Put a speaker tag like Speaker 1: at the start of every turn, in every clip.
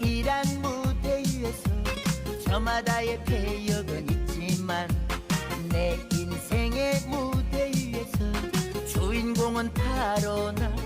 Speaker 1: 이란 무대 위에서 저마다의 배역은 있지만 내 인생의 무대 위에서 주인공은 바로 나.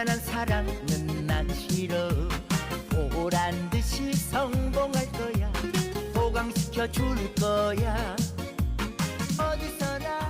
Speaker 1: 미안한 사랑은 난 싫어. 보란 듯이 성공할 거야. 보강시켜 줄 거야. 어디서나